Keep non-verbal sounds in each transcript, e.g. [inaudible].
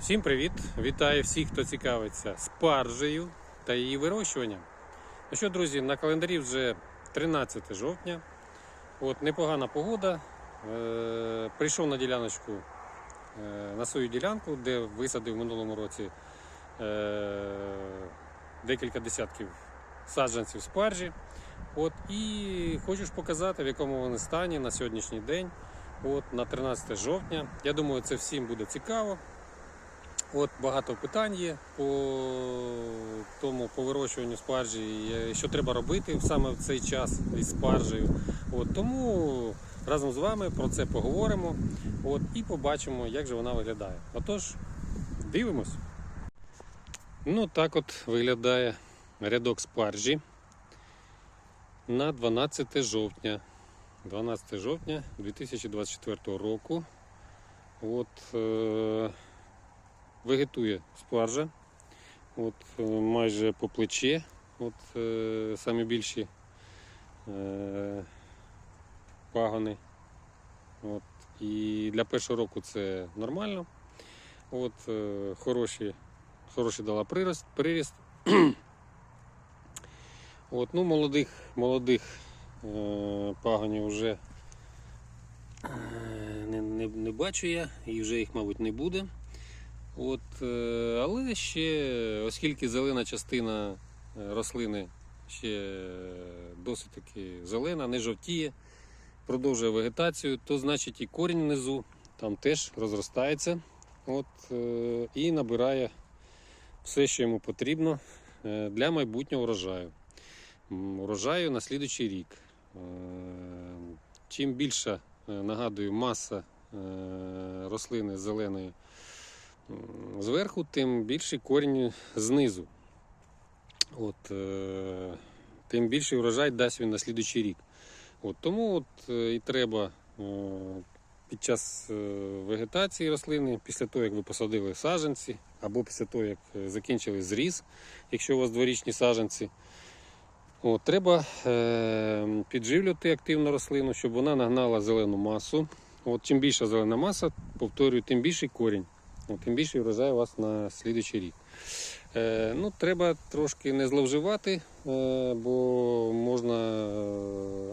Всім привіт! Вітаю всіх, хто цікавиться спаржею та її вирощуванням. Ну що, друзі, на календарі вже 13 жовтня. От непогана погода. Е, прийшов на діляночку е, на свою ділянку, де висадив в минулому році е, декілька десятків саджанців спаржі. От, і хочу ж показати, в якому вони стані на сьогоднішній день. От, на 13 жовтня. Я думаю, це всім буде цікаво. От багато питань є по тому по вирощуванню спаржі, що треба робити саме в цей час із спаржею. От тому разом з вами про це поговоримо. От і побачимо, як же вона виглядає. Отож, дивимось. Ну так от виглядає рядок спаржі на 12 жовтня. 12 жовтня 2024 року. От е- вегетує спаржа. От, е, майже по плече. От, е, самі більші е, пагони. От, і для першого року це нормально. От, е, хороші, хороший дала прирост, приріст. [clears throat] От, ну, молодих, молодих е, пагонів вже е, не, не, не бачу я, і вже їх, мабуть, не буде. От, е, але ще, оскільки зелена частина е, рослини ще досить таки зелена, не жовтіє, продовжує вегетацію, то значить і корінь внизу там теж розростається от, е, і набирає все, що йому потрібно е, для майбутнього урожаю. Урожаю на слідуючий рік. Е, Чим більша, е, нагадую, маса е, рослини зеленої зверху, тим більший корінь знизу. От, е, тим більший урожай дасть він на слідуючий рік. От, тому от, е, і треба е, під час вегетації рослини, після того, як ви посадили саджанці, або після того, як закінчили зріз, якщо у вас дворічні саджанці, от, треба е, підживлювати активно рослину, щоб вона нагнала зелену масу. От, чим більша зелена маса, повторюю, тим більший корінь. От, тим більше врожай у вас на слідуючий рік. Е, ну, треба трошки не зловживати, е, бо можна,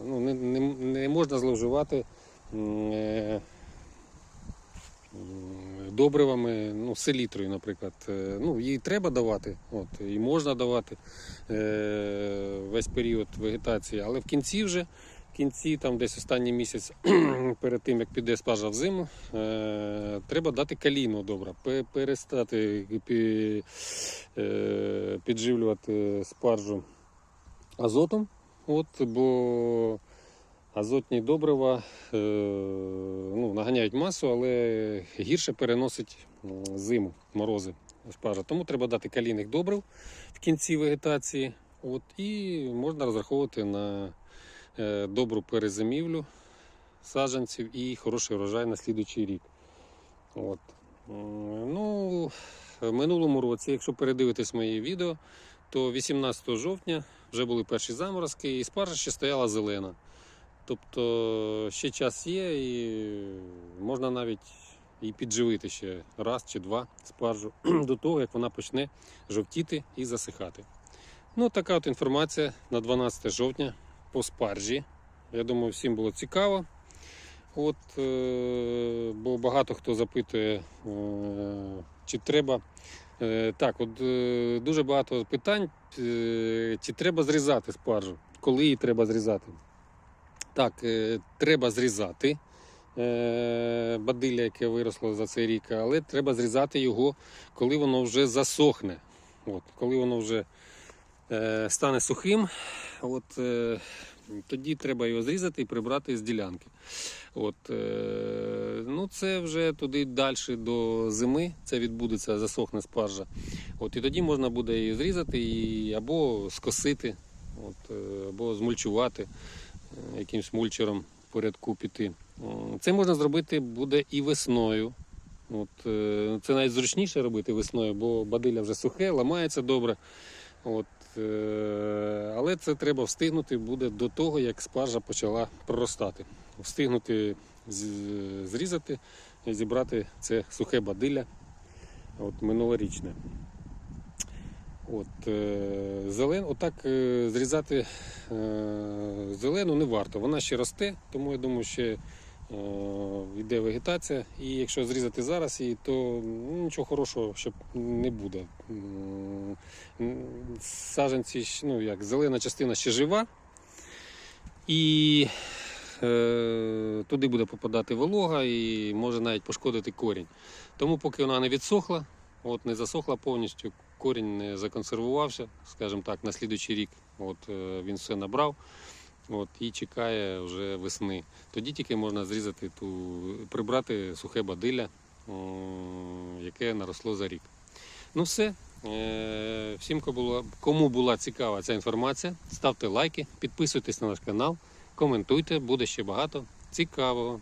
ну, не, не, не можна зловживати е, добривами, ну, селітрою, наприклад. Е, ну, її треба давати, от, і можна давати е, весь період вегетації, але в кінці вже. Кінці, там десь останній місяць [clears throat] перед тим, як піде спаржа в зиму, е, треба дати калійного добра, перестати пі- е, підживлювати спаржу азотом, от, бо азотні добрива е, ну, наганяють масу, але гірше переносить зиму, морози спаржа. Тому треба дати калійних добрив в кінці вегетації. От, і можна розраховувати на е, добру перезимівлю саджанців і хороший врожай на слідуючий рік. От. Ну, в минулому році, якщо передивитись мої відео, то 18 жовтня вже були перші заморозки, і спаржа ще стояла зелена. Тобто ще час є, і можна навіть і підживити ще раз чи два спаржу [clears throat] до того, як вона почне жовтіти і засихати. Ну, така от інформація на 12 жовтня по спаржі. Я думаю, всім було цікаво. От, е, бо багато хто запитує, е, чи треба. Е, так, от дуже багато питань, чи треба зрізати спаржу, коли її треба зрізати. Так, треба зрізати бадилля, яке виросло за цей рік, але треба зрізати його, коли воно вже засохне. От, коли воно вже стане сухим, от, е, тоді треба його зрізати і прибрати з ділянки. От, е, ну це вже туди далі до зими, це відбудеться, засохне спаржа. От, і тоді можна буде її зрізати і або скосити, от, е, або змульчувати е, якимсь мульчером в порядку піти. Це можна зробити буде і весною. От, е, це навіть зручніше робити весною, бо бадилля вже сухе, ламається добре. От, е, але це треба встигнути буде до того, як спаржа почала проростати. Встигнути зрізати і зібрати це сухе бадилля от, минулорічне. От, е, зелен, отак е, зрізати е, зелену не варто. Вона ще росте, тому я думаю, ще е, йде вегетація. І якщо зрізати зараз її, то ну, нічого хорошого ще не буде. Щ- ну як, зелена частина ще жива. І е, туди буде попадати волога і може навіть пошкодити корінь. Тому поки вона не відсохла, от не засохла повністю, корінь не законсервувався, скажімо так, на слідуючий рік от, е, він все набрав от, і чекає вже весни. Тоді тільки можна зрізати ту, прибрати сухе бадилля, яке наросло за рік. Ну все. Е, Всім, кому кому була цікава ця інформація, ставте лайки, підписуйтесь на наш канал, коментуйте, буде ще багато цікавого.